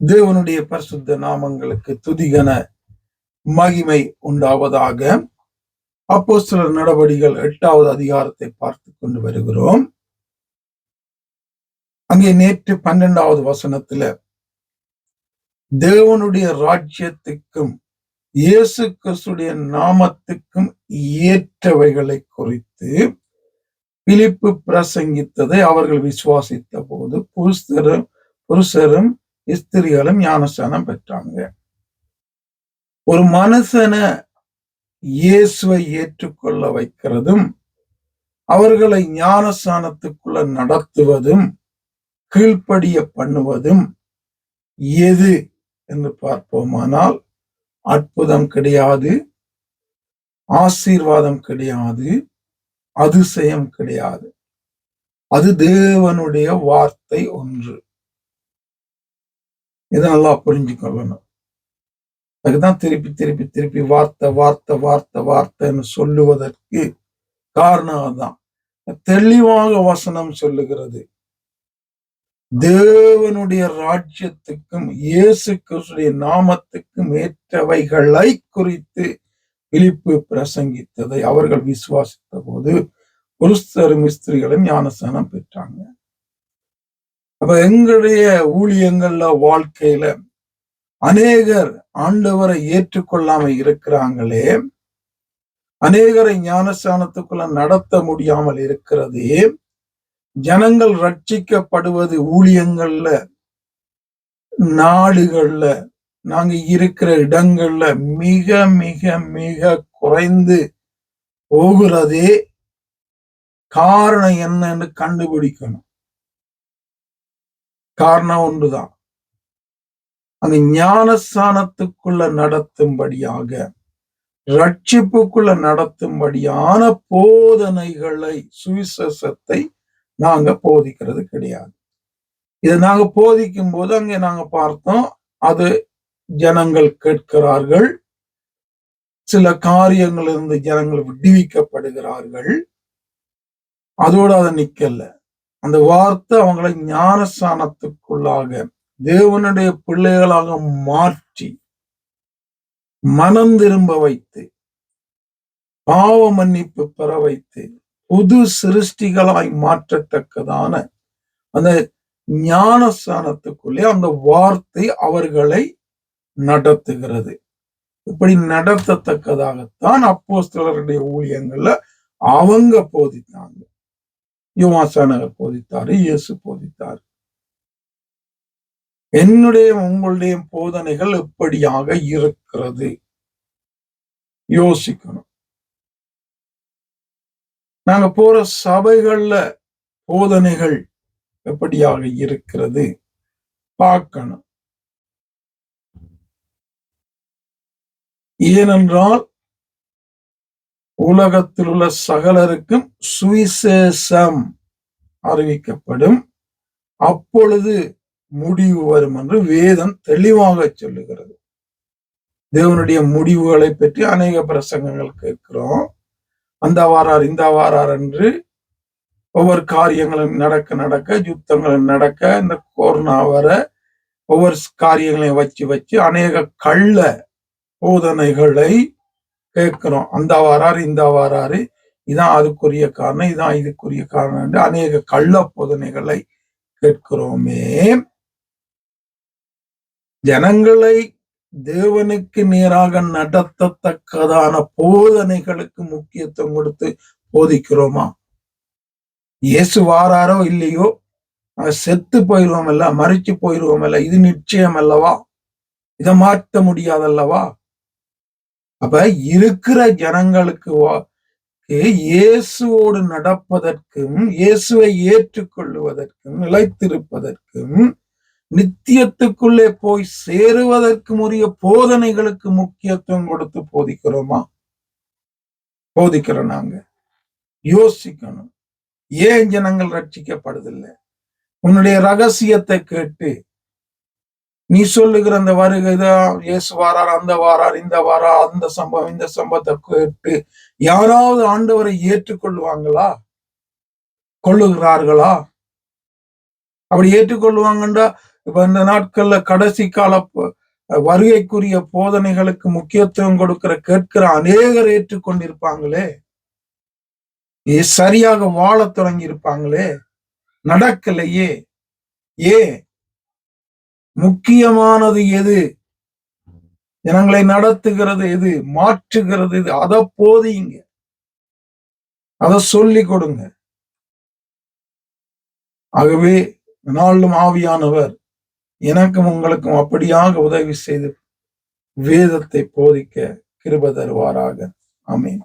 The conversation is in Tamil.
தேவனுடைய பரிசுத்த நாமங்களுக்கு துதிகன மகிமை உண்டாவதாக. அப்போஸ்தலர் நடவடிகள் எட்டாவது அதிகாரத்தை பார்த்து கொண்டு வருகிறோம். அங்கே நேற்று பன்னெண்டாவது வசனத்துல தேவனுடைய ராஜ்யத்துக்கும் இயேசு கிறிஸ்துடைய நாமத்துக்கும் ஏற்றவைகளை குறித்து பிலிப்பு பிரசங்கித்ததை அவர்கள் விசுவாசித்த போது புருஷரும் புருஷரும் ஸ்திரிகளும் ஞானஸ்தானம் பெற்றாங்க. ஒரு மனுஷனை இயேசுவை ஏற்றுக்கொள்ள வைக்கிறதும் அவர்களை ஞானஸ்தானத்துக்குள்ள நடத்துவதும் கீழ்ப்படிய பண்ணுவதும் எது என்று பார்ப்போமானால் அற்புதம் கிடையாது ஆசீர்வாதம் கிடையாது அதிசயம் கிடையாது. அது தேவனுடைய வார்த்தை ஒன்று. இதை நல்லா புரிஞ்சு கொள்ளணும் அதுதான் திருப்பி திருப்பி திருப்பி வார்த்தை வார்த்தை வார்த்தை வார்த்தைன்னு சொல்லுவதற்கு காரணம் அதுதான். தெளிவாக வசனம் சொல்லுகிறது. தேவனுடைய ராஜ்யத்துக்கும் இயேசு கிறிஸ்துடைய நாமத்துக்கும் ஏற்றவைகளை குறித்து பிலிப்பு பிரசங்கித்ததை அவர்கள் விசுவாசித்த போது புருஷரும் மிஸ்திரிகளும் ஞானஸ்தானம் பெற்றாங்க. அப்ப எங்களுடைய ஊழியங்கள்ல வாழ்க்கையில அநேகர் ஆண்டவரை ஏற்றுக்கொள்ளாம இருக்கிறாங்களே அநேகரை ஞானஸ்தானத்துக்குள்ள நடத்த முடியாமல் இருக்கிறதே ஜனங்கள் ரட்சிக்கப்படுவது ஊழியங்கள்ல நாடுகள்ல நாங்க இருக்கிற இடங்கள்ல மிக மிக மிக குறைந்து போகிறதே காரணம் என்னன்னு கண்டுபிடிக்கணும். காரணம் ஒன்றுதான். அந்த ஞானஸ்தானத்துக்குள்ள நடத்தும்படியாக ரட்சிப்புக்குள்ள நடத்தும்படியான போதனைகளை சுவிசேஷத்தை நாங்க போதிக்கிறது கிடையாது. இதை நாங்க போதிக்கும் போது அங்கே நாங்க பார்த்தோம் அது ஜனங்கள் கேட்கிறார்கள் சில காரியங்கள் இருந்து ஜனங்கள் விடுவிக்கப்படுகிறார்கள். அதோடு அதை நிக்கல. அந்த வார்த்தை அவங்களை ஞானஸ்தானத்துக்குள்ளாக தேவனுடைய பிள்ளைகளாக மாற்றி மனம் திரும்ப வைத்து பாவ மன்னிப்பு பெற வைத்து புது சிருஷ்டிகளாய் மாற்றத்தக்கதான அந்த ஞானஸ்தானத்துக்குள்ளே அந்த வார்த்தை அவர்களை நடத்துகிறது. இப்படி நடத்தத்தக்கதாகத்தான் அப்போஸ்தலருடைய ஊழியங்கள்ல அவங்க போதித்தாங்க. யுவாசானவர் போதித்தாரு இயேசு போதித்தார். என்னுடைய உங்களுடைய போதனைகள் எப்படியாக இருக்கிறது? யோசிக்கணும். நாங்க போற சபைகள்ல போதனைகள் எப்படியாக இருக்கிறது? பார்க்கணும். ஏனென்றால் உலகத்தில் உள்ள சகலருக்கும் சுவிசேஷம் அறிவிக்கப்படும். அப்பொழுது முடிவு வரும் என்று வேதம் தெளிவாக சொல்லுகிறது. தேவனுடைய முடிவுகளை பற்றி அநேக பிரசங்கங்கள் கேட்கிறோம். அந்த வாரார் இந்த வாரார் என்று ஒவ்வொரு காரியங்களும் நடக்க நடக்க யுத்தங்களும் நடக்க இந்த கொரோனா வர ஒவ்வொரு காரியங்களையும் வச்சு வச்சு அநேக கள்ள போதனைகளை கேட்கிறோம். அந்த வாராரு இந்த வாராரு. இதான் அதுக்குரிய காரணம் இதான் இதுக்குரிய காரணம் என்று அநேக கள்ள போதனைகளை கேட்கிறோமே. ஜனங்களை தேவனுக்கு நேராக நடத்தத்தக்கதான போதனைகளுக்கு முக்கியத்துவம் கொடுத்து போதிக்கிறோமா? இயேசு வாராரோ இல்லையோ? செத்து போயிடுவோம் அல்ல மறிச்சு போயிடுவோம் அல்ல இது நிச்சயம் அல்லவா? இதை மாற்ற முடியாதல்லவா? அப்ப இருக்கிற ஜனங்களுக்கு இயேசுவோடு நடப்பதற்கும் இயேசுவை ஏற்றுக்கொள்ளுவதற்கும் நிலைத்திருப்பதற்கும் நித்தியத்துக்குள்ளே போய் சேருவதற்கும் உரிய போதனைகளுக்கு முக்கியத்துவம் கொடுத்து போதிக்கிறோமா? போதிக்கிறோம் நாங்க. யோசிக்கணும். ஏன் ஜனங்கள் ரட்சிக்கப்படுதில்லை? உன்னுடைய ரகசியத்தை கேட்டு நீ சொல்லுகிற அந்த வருகை இயேசு வாரார் அந்த வாரார் இந்த வாரா அந்த சம்பவம் இந்த சம்பவத்தை கேட்டு யாராவது ஆண்டவரை ஏற்றுக்கொள்வாங்களா? கொள்ளுகிறார்களா அப்படி ஏற்றுக்கொள்வாங்கன்றா இப்ப இந்த நாட்கள்ல கடைசி கால வருகைக்குரிய போதனைகளுக்கு முக்கியத்துவம் கொடுக்கிற கேட்கிற அநேகர் ஏற்றுக்கொண்டிருப்பாங்களே? ஏ சரியாக வாழத் தொடங்கி இருப்பாங்களே நடக்கலையே? ஏ முக்கியமானது எது? ஜனங்களை நடத்துகிறது எது? மாற்றுகிறது எது? அதை போதிங்க அதை சொல்லி கொடுங்க. ஆகவே நாளும் ஆவியானவர் எனக்கும் உங்களுக்கும் அப்படியாக உதவி செய்து வேதத்தை போதிக்க கிருப தருவாராக. அமேன்